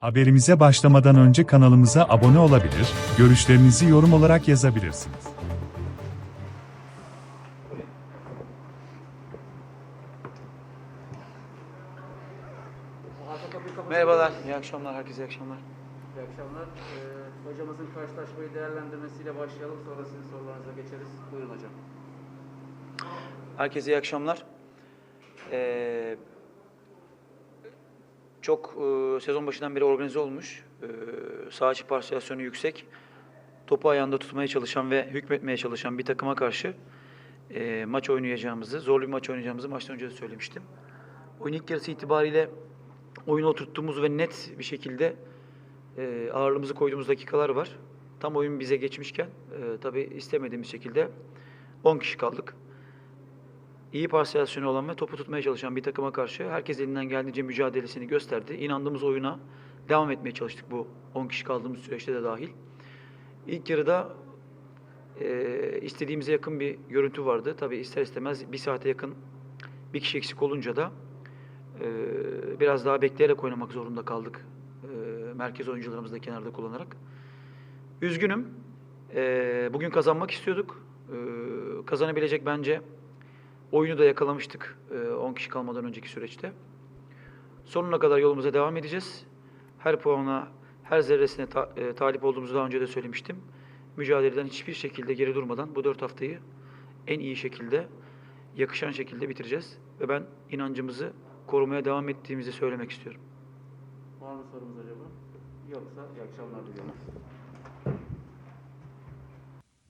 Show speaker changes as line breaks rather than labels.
Haberimize başlamadan önce kanalımıza abone olabilir, görüşlerinizi yorum olarak yazabilirsiniz.
Merhabalar, iyi akşamlar, herkese iyi akşamlar.
İyi akşamlar. Ee, hocamızın karşılaşmayı değerlendirmesiyle başlayalım. Sonra sizin sorularınıza geçeriz. Buyurun hocam.
Herkese iyi akşamlar. Ee, çok e, sezon başından beri organize olmuş, e, sağ içi parsiyelasyonu yüksek, topu ayağında tutmaya çalışan ve hükmetmeye çalışan bir takıma karşı e, maç oynayacağımızı, zorlu bir maç oynayacağımızı maçtan önce de söylemiştim. Oyun ilk yarısı itibariyle oyunu oturttuğumuz ve net bir şekilde e, ağırlığımızı koyduğumuz dakikalar var. Tam oyun bize geçmişken e, tabii istemediğimiz şekilde 10 kişi kaldık. İyi parsiyelasyonu olan ve topu tutmaya çalışan bir takıma karşı herkes elinden geldiğince mücadelesini gösterdi. İnandığımız oyuna devam etmeye çalıştık bu 10 kişi kaldığımız süreçte de dahil. İlk yarıda e, istediğimize yakın bir görüntü vardı. Tabii ister istemez bir saate yakın bir kişi eksik olunca da e, biraz daha bekleyerek oynamak zorunda kaldık. E, merkez oyuncularımızı da kenarda kullanarak. Üzgünüm. E, bugün kazanmak istiyorduk. E, kazanabilecek bence oyunu da yakalamıştık e, 10 kişi kalmadan önceki süreçte. Sonuna kadar yolumuza devam edeceğiz. Her puana, her zerresine ta- e, talip olduğumuzu daha önce de söylemiştim. Mücadeleden hiçbir şekilde geri durmadan bu dört haftayı en iyi şekilde, yakışan şekilde bitireceğiz. Ve ben inancımızı korumaya devam ettiğimizi söylemek istiyorum.
Var mı sorumuz acaba? Yoksa iyi akşamlar diliyorum.